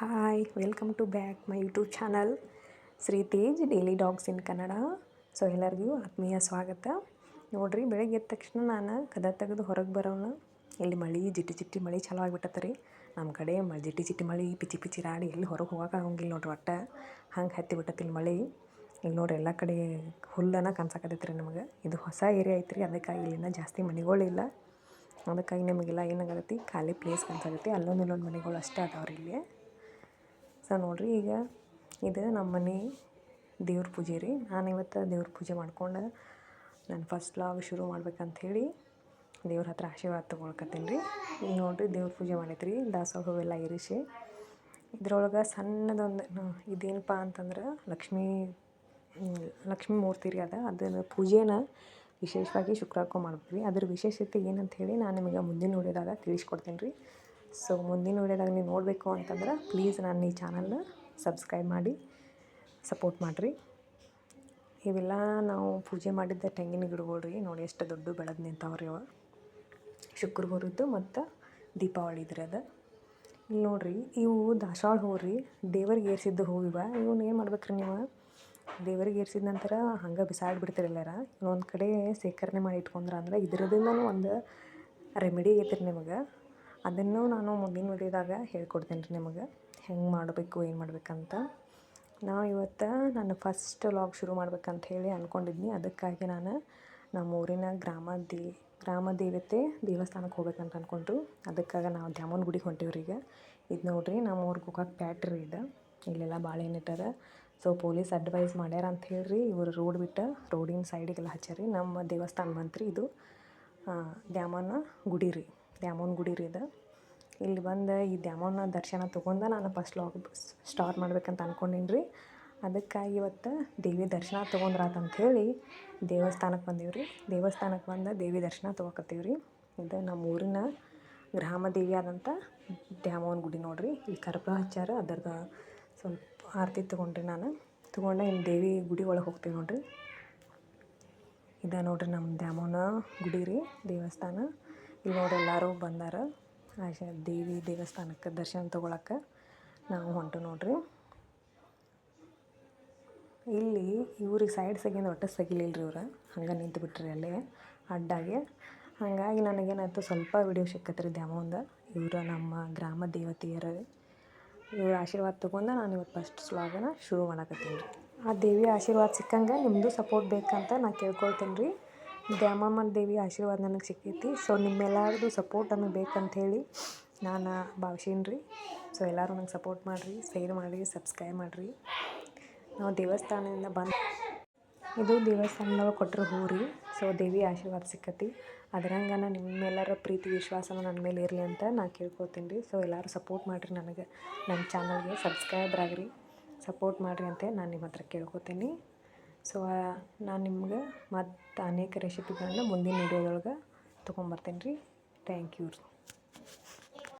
Hi, welcome to back my YouTube channel. Shri Tej daily dogs in Kannada. So ಎಲ್ಲರಿಗೂ ಆತ್ಮೀಯ ಸ್ವಾಗತ. ನೋಡಿರಿ, ಬೆಳಗ್ಗೆ ಎದ್ದ ತಕ್ಷಣ ನಾನು ಕದ ತೆಗೆದು ಹೊರಗೆ ಬರೋಣ. ಇಲ್ಲಿ ಮಳೆ ಜಿಟ್ಟಿ ಜಿಟ್ಟಿ ಮಳೆ ಚಲೋ ಆಗಿಬಿಟ್ಟತ್ತೆ ರೀ. ನಮ್ಮ ಕಡೆ ಮ ಜಿಟ್ಟಿ ಜಿಟ್ಟಿ ಮಳೆ, ಪಿಚಿ ಪಿಚಿ ರಾಡಿ. ಎಲ್ಲಿ ಹೊರಗೆ ಹೋಗೋಕ್ಕಾಗಂಗಿಲ್ಲ ನೋಡ್ರಿ ಒಟ್ಟು. ಹಂಗೆ ಹತ್ತಿ ಬಿಟ್ಟತಿಲ್ಲ ಮಳೆ. ಇಲ್ಲಿ ನೋಡ್ರಿ ಎಲ್ಲ ಕಡೆ ಹುಲ್ಲನ ಕಾಣ್ಸಕತ್ತೈತೆ ರೀ ನಮಗೆ. ಇದು ಹೊಸ ಏರಿಯಾ ಐತ್ರಿ ಅದಕ್ಕಾಗಿ ಇಲ್ಲಿನ ಜಾಸ್ತಿ ಮನೆಗಳಿಲ್ಲ ಅದಕ್ಕಾಗಿ ನಿಮಗೆಲ್ಲ ಏನಾಗತ್ತೆ ಖಾಲಿ ಪ್ಲೇಸ್ ಕಾಣ್ಸಾಕತ್ತಿ ಅಲ್ಲೊಂದು ಇಲ್ಲೊಂದು ಮನೆಗಳು ಅಷ್ಟೇ ಅದಾವ್ರಿ ಇಲ್ಲಿ. ಸೊ ನೋಡಿರಿ ಈಗ ಇದು ನಮ್ಮ ಮನೆ ದೇವ್ರ ಪೂಜೆ ರೀ. ನಾನು ಇವತ್ತು ದೇವ್ರ ಪೂಜೆ ಮಾಡ್ಕೊಂಡು ನಾನು ಫಸ್ಟ್ ಲಾಗ್ ಶುರು ಮಾಡ್ಬೇಕಂಥೇಳಿ ದೇವ್ರ ಹತ್ರ ಆಶೀರ್ವಾದ ತೊಗೊಳ್ಕತ್ತೀನಿ ರೀ. ಈಗ ನೋಡಿರಿ ದೇವ್ರ ಪೂಜೆ ಮಾಡೈತ್ರಿ, ದಾಸೋಹ ಹೂವೆಲ್ಲ ಇರಿಸಿ. ಇದ್ರೊಳಗೆ ಸಣ್ಣದೊಂದು ಇದೇನಪ್ಪ ಅಂತಂದ್ರೆ ಲಕ್ಷ್ಮೀ ಲಕ್ಷ್ಮೀ ಮೂರ್ತಿ ರೀ ಅದ. ಅದನ್ನು ಪೂಜೆನ ವಿಶೇಷವಾಗಿ ಶುಕ್ರವಾರಕ್ಕೂ ಮಾಡ್ಬೇಕು ರೀ ಅದ್ರ ವಿಶೇಷತೆ ಏನಂತ ಹೇಳಿ ನಾನು ನಿಮಗೆ ಮುಂದಿನ ನೋಡಿದಾಗ ತಿಳಿಸ್ಕೊಡ್ತೀನಿ ರೀ. ಸೊ ಮುಂದಿನ ವೀಡಿಯೋದಾಗ ನೀವು ನೋಡಬೇಕು ಅಂತಂದ್ರೆ ಪ್ಲೀಸ್ ನನ್ನ ಈ ಚಾನಲ್ನ ಸಬ್ಸ್ಕ್ರೈಬ್ ಮಾಡಿ ಸಪೋರ್ಟ್ ಮಾಡಿರಿ. ಇವೆಲ್ಲ ನಾವು ಪೂಜೆ ಮಾಡಿದ್ದ ತೆಂಗಿನ ಗಿಡಗಳು ರೀ. ನೋಡಿ ಎಷ್ಟು ದೊಡ್ಡ ಬೆಳೆದು ನಿಂತಾವ್ರಿ ಅವ. ಶುಕ್ರವಾರದ್ದು ಮತ್ತು ದೀಪಾವಳಿ ಇದ್ರಿ ಅದು. ಇಲ್ಲಿ ನೋಡಿರಿ, ಇವು ದಾಸವಾಳ ಹೂವು ರೀ. ದೇವರಿಗೆ ಏರ್ಸಿದ್ದು ಇವ. ಇವನ್ನ ಏನು ಮಾಡ್ಬೇಕ್ರಿ ನೀವು? ದೇವರಿಗೆ ಏರ್ಸಿದ ನಂತರ ಹಂಗೆ ಬಿಸಾಡ್ಬಿಡ್ತೀರಿ ಎಲ್ಲಾರ. ಇನ್ನೊಂದು ಕಡೆ ಶೇಖರಣೆ ಮಾಡಿ ಇಟ್ಕೊಂಡ್ರೆ ಅಂದ್ರೆ ಇದರದಿಂದ ಒಂದು ರೆಮಿಡಿ ಐತ್ರಿ ನಿಮಗೆ. ಅದನ್ನು ನಾನು ಮುಂದಿನ ವಿಡಿಯೋದಾಗ ಹೇಳ್ಕೊಡ್ತೀನಿ ರೀ ನಿಮಗೆ. ಹೆಂಗೆ ಮಾಡಬೇಕು, ಏನು ಮಾಡ್ಬೇಕಂತ. ನಾವು ಇವತ್ತು ನಾನು ಫಸ್ಟ್ ಲಾಗ್ ಶುರು ಮಾಡ್ಬೇಕಂತ ಹೇಳಿ ಅಂದ್ಕೊಂಡಿದ್ನಿ ಅದಕ್ಕಾಗಿ ನಾನು ನಮ್ಮ ಊರಿನ ಗ್ರಾಮ ದೇ, ಗ್ರಾಮ ದೇವತೆ ದೇವಸ್ಥಾನಕ್ಕೆ ಹೋಗ್ಬೇಕಂತ ಅಂದ್ಕೊಂಡ್ರು ಅದಕ್ಕಾಗಿ ನಾವು ದ್ಯಾಮನ್ ಗುಡಿಗೆ ಹೊಂಟೀವ್ರಿ ಈಗ. ಇದು ನೋಡಿರಿ ನಮ್ಮ ಊರಿಗೆ ಹೋಗೋಕೆ ಪ್ಯಾಟ್ರಿ ಇದೆ. ಇಲ್ಲೆಲ್ಲ ಭಾಳ ಇಟ್ಟಾರ ಸೊ ಪೊಲೀಸ್ ಅಡ್ವೈಸ್ ಮಾಡ್ಯಾರ ಅಂತ ಹೇಳ್ರಿ. ಇವರು ರೋಡ್ ಬಿಟ್ಟು ರೋಡಿನ ಸೈಡಿಗೆಲ್ಲ ಹಚ್ಚಾರಿ ನಮ್ಮ ದೇವಸ್ಥಾನ ಬಂತ್ರಿ ಇದು ದ್ಯಾಮನ ಗುಡಿ ರೀ. ದ್ಯಾಮವ್ವನ ಗುಡಿ ರೀ ಇದು. ಇಲ್ಲಿ ಬಂದು ಈ ದ್ಯಾಮವ್ವನ ದರ್ಶನ ತೊಗೊಂಡು ನಾನು ಫಸ್ಟ್ ಲಾಗ್ ಸ್ಟಾರ್ಟ್ ಮಾಡ್ಬೇಕಂತ ಅಂದ್ಕೊಂಡೀನಿ ರೀ. ಅದಕ್ಕಾಗಿ ಇವತ್ತು ದೇವಿ ದರ್ಶನ ತೊಗೊಂಡ್ರಾತಂತ ಹೇಳಿ ದೇವಸ್ಥಾನಕ್ಕೆ ಬಂದೀವಿ ರೀ. ದೇವಸ್ಥಾನಕ್ಕೆ ಬಂದು ದೇವಿ ದರ್ಶನ ತೊಗೊಕತ್ತೀವಿ ರೀ. ಇದು ನಮ್ಮ ಊರಿನ ಗ್ರಾಮ ದೇವಿ ಆದಂಥ ದ್ಯಾಮವ್ವನ ಗುಡಿ ನೋಡಿರಿ. ಇಲ್ಲಿ ಕರ್ಪೂರ ಹಚ್ಚಾರ ಅದರದ ಸ್ವಲ್ಪ ಆರತಿ ತೊಗೊಂಡ್ರಿ ನಾನು. ತೊಗೊಂಡು ಇನ್ನು ದೇವಿ ಗುಡಿ ಒಳಗೆ ಹೋಗ್ತೀವಿ ನೋಡಿರಿ. ಇದು ನೋಡಿರಿ ನಮ್ಮ ದ್ಯಾಮವ್ವನ ಗುಡಿ ರೀ, ದೇವಸ್ಥಾನ. ಇಲ್ಲಿ ನೋಡಿ ಎಲ್ಲರೂ ಬಂದಾರ. ದೇವಿ ದೇವಸ್ಥಾನಕ್ಕೆ ದರ್ಶನ ತಗೊಳಕ್ಕೆ ನಾವು ಹೊಂಟು ನೋಡ್ರಿ. ಇಲ್ಲಿ ಇವ್ರಿಗೆ ಸೈಡ್ ಸಗಿಂದ ಒಟ್ಟು ಸಗಿಲಿಲ್ಲ ರೀ ಇವ್ರು. ಹಂಗೆ ನಿಂತು ಬಿಟ್ರಿ ಅಲ್ಲೇ ಅಡ್ಡಾಗೆ. ಹಾಗಾಗಿ ನನಗೇನಾಯ್ತು, ಸ್ವಲ್ಪ ವಿಡಿಯೋ ಸಿಕ್ಕತ್ರಿ ದ್ಯಾಮವ್ವಂದ ಇವರು ನಮ್ಮ ಗ್ರಾಮ ದೇವತೆಯರ ಇವ್ರ ಆಶೀರ್ವಾದ ತೊಗೊಂಡು ನಾನು ಇವತ್ತು ಫಸ್ಟ್ ಸ್ಲಾಗನ ಶುರು ಮಾಡಕತ್ತೀನಿ. ರೀ ಆ ದೇವಿ ಆಶೀರ್ವಾದ ಸಿಕ್ಕಂಗೆ ನಿಮ್ಮದು ಸಪೋರ್ಟ್ ಬೇಕಂತ ನಾನು ಕೇಳ್ಕೊಳ್ತೀನಿ ರೀ ದ್ಯಾಮಮ್ಮನ ದೇವಿ ಆಶೀರ್ವಾದ ನನಗೆ ಸಿಕ್ಕೈತಿ. ಸೊ ನಿಮ್ಮೆಲ್ಲರದು ಸಪೋರ್ಟ್ ನನಗೆ ಬೇಕಂಥೇಳಿ ನಾನು ಭಾವಿಸೀನಿ ರೀ. ಸೊ ಎಲ್ಲರೂ ನಂಗೆ ಸಪೋರ್ಟ್ ಮಾಡಿರಿ ಶೇರ್ ಮಾಡಿರಿ ಸಬ್ಸ್ಕ್ರೈಬ್ ಮಾಡಿರಿ. ನಾವು ದೇವಸ್ಥಾನದಿಂದ ಬಂದು ಇದು ದೇವಸ್ಥಾನದಾಗ ಕೊಟ್ಟರು ಹೂ ರೀ. ಸೊ ದೇವಿ ಆಶೀರ್ವಾದ ಸಿಕ್ಕತಿ. ಅದ್ರಂಗೆ ನಿಮ್ಮೆಲ್ಲರ ಪ್ರೀತಿ, ವಿಶ್ವಾಸನ ನನ್ನ ಮೇಲೆ ಇರಲಿ ಅಂತ ನಾನು ಕೇಳ್ಕೊತೀನಿ ರೀ. ಸೊ ಎಲ್ಲರೂ ಸಪೋರ್ಟ್ ಮಾಡಿರಿ ನನಗೆ. ನನ್ನ ಚಾನಲ್ಗೆ ಸಬ್ಸ್ಕ್ರೈಬರ್ ಆಗಿರಿ. ಸಪೋರ್ಟ್ ಮಾಡಿರಿ ಅಂತ ನಾನು ನಿಮ್ಮ ಹತ್ರ ಕೇಳ್ಕೊತೀನಿ. ಸೊ ನಾನು ನಿಮ್ಗೆ ಮತ್ತು ಅನೇಕ ರೆಸಿಪಿಗಳನ್ನ ಮುಂದಿನ ವೀಡಿಯೋದೊಳಗೆ ತೊಗೊಂಬರ್ತೀನಿ ರೀ ಥ್ಯಾಂಕ್ ಯು